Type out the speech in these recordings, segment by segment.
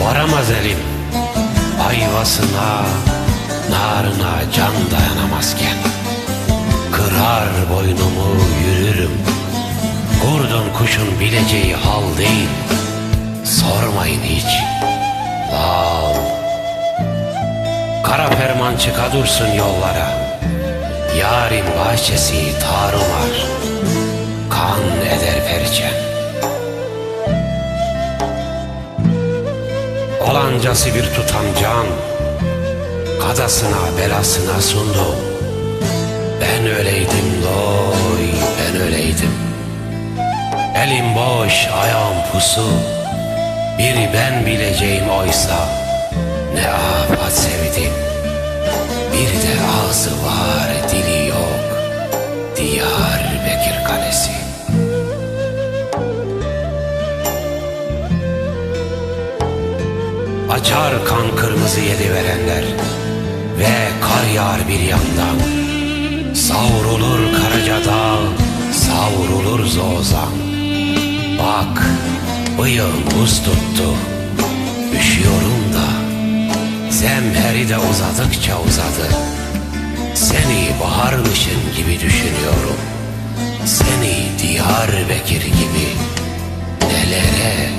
Varamaz elim ayvasına, narına can dayanamazken. Kırar boynumu yürürüm Kurdun kuşun bileceği hal değil Kara ferman çıka dursun yollara. Yarın bahçesi tarumar. Kan eder perçem. Olancası bir tutam can. Kadasına belasına sundu. Ben öyleydim loy ben öyleydim Elim boş ayağım pusu. Bir ben bileceğim oysa Ne afat sevdim ağzı var dili yok. Diyarbakır Kalesi. Açar kan kırmızı yedi verenler Ve kar yağar bir yandan. Savrulur Karaca Savrulur Zozan. Bak bıyığım buz tuttu. Üşüyorum da Zemheri de uzadıkça uzadı baharmışın gibi düşünüyorum. Seni Diyarbakır gibi Nelere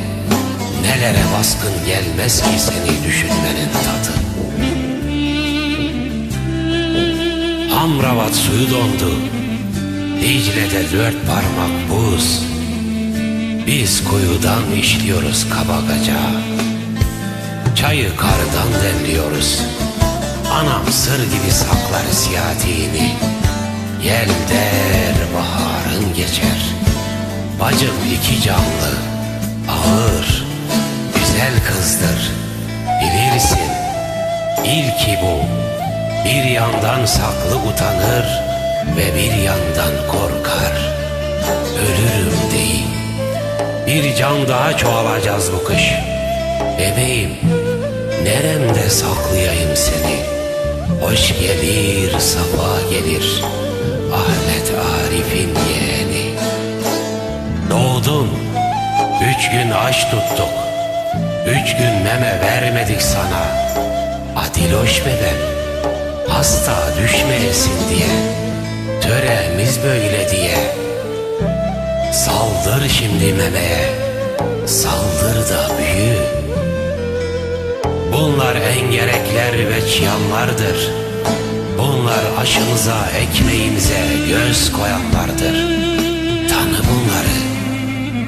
Nelere baskın gelmez ki seni düşünmenin tadı. Amrabat suyu dondu. Dicle'de dört parmak buz. Biz kuyudan işliyoruz kabagaca Çayı kardan demliyoruz Anam sır gibi saklar ziyadini. Yel der baharın geçer. Bacım iki canlı Ağır Güzel kızdır. Bilirsin İlki bu. Bir yandan saklı utanır Ve bir yandan korkar. Ölürüm değil Bir can daha çoğalacağız bu kış. Bebeğim Neremde saklayayım seni Hoş gelir safa gelir Ahmet Arif'in yeğeni. Doğdun Üç gün aç tuttuk Üç gün meme vermedik sana. Adiloş bebem Hasta düşmeyesin diye Töremiz böyle diye. Saldır şimdi memeye Saldır da büyü. Bunlar engerekler ve çıyanlardır Bunlar aşımıza ekmeğimize göz koyanlardır. Tanı bunları.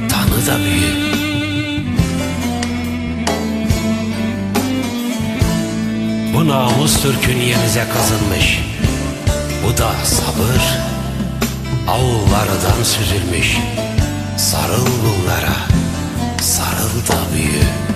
Tanı da büyü. Bu namus türküniyemize kazınmış. Bu da sabır. Avullardan süzülmüş. Sarıl bunlara. Sarıl da büyü